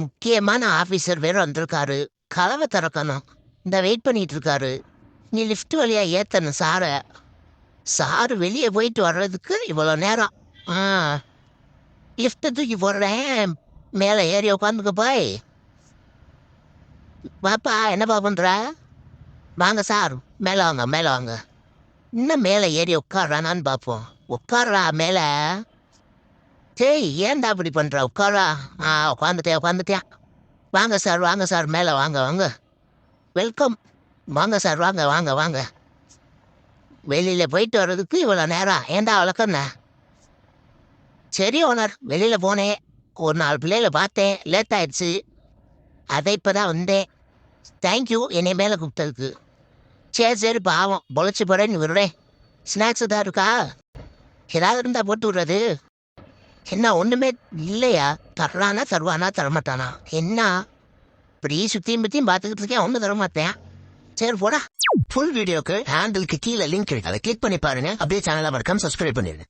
முக்கியமான ஆஃபீஸர் வேற வந்திருக்காரு. கதவை திறக்கணும். இந்த வெயிட் பண்ணிட்டு இருக்காரு நீ லிஃப்ட் வழியாக ஏற்றணும் சாரை. சாரு வெளியே போயிட்டு வர்றதுக்கு இவ்வளோ நேரம். ஆ. லிஃப்ட்டை தூக்கி போடுறேன். மேலே ஏறி உட்காந்துக்க போய். பாப்பா என்னப்பா பண்ணுற வாங்க சார். மேலே வாங்க மேலே வாங்க. இன்னும் மேலே ஏறி உட்காடுறானான்னு பார்ப்போம். உட்கார்றா மேலே. டேய் ஏன்டா அப்படி பண்ணுற உட்காரா? ஆ உட்காந்துட்டியா உட்காந்துட்டியா வாங்க சார் வாங்க சார் மேலே வாங்க வாங்க. வெல்கம். வாங்க சார் வாங்க வாங்க வாங்க. வெளியில் போயிட்டு வர்றதுக்கு இவ்வளோ நேரம் ஏன்டா வளர்க்கண்ண சரி ஓனர் வெளியில் போனேன். ஒரு நாலு பிள்ளைகளை பார்த்தேன். லேட் ஆயிடுச்சு. அதை இப்போ தான் வந்தேன். தேங்க்யூ என்னை மேலே கூப்பிட்டதுக்கு. சரி சரி பாவம். பொழைச்சி போகிறேன்னு விடுறேன். ஸ்நாக்ஸ் தான் இருக்கா? ஏதாவது இருந்தால் போட்டு விடுறது. என்ன ஒன்றுமே இல்லையா? தர்றானா தருவானா தரமாட்டானா? என்ன? இப்படி சுற்றியும் பற்றியும் பார்த்துக்கிட்டு இருக்கேன் ஒன்றும் தரமாட்டேன். சரி போடா. ஃபுல் வீடியோக்கு ஹேண்டிலுக்கு கீழே லிங்க் இருக்கு. அதை கிளிக் பண்ணி பாருங்க. அப்படியே சேனலை மறக்காம சப்ஸ்கிரைப் பண்ணிடுங்க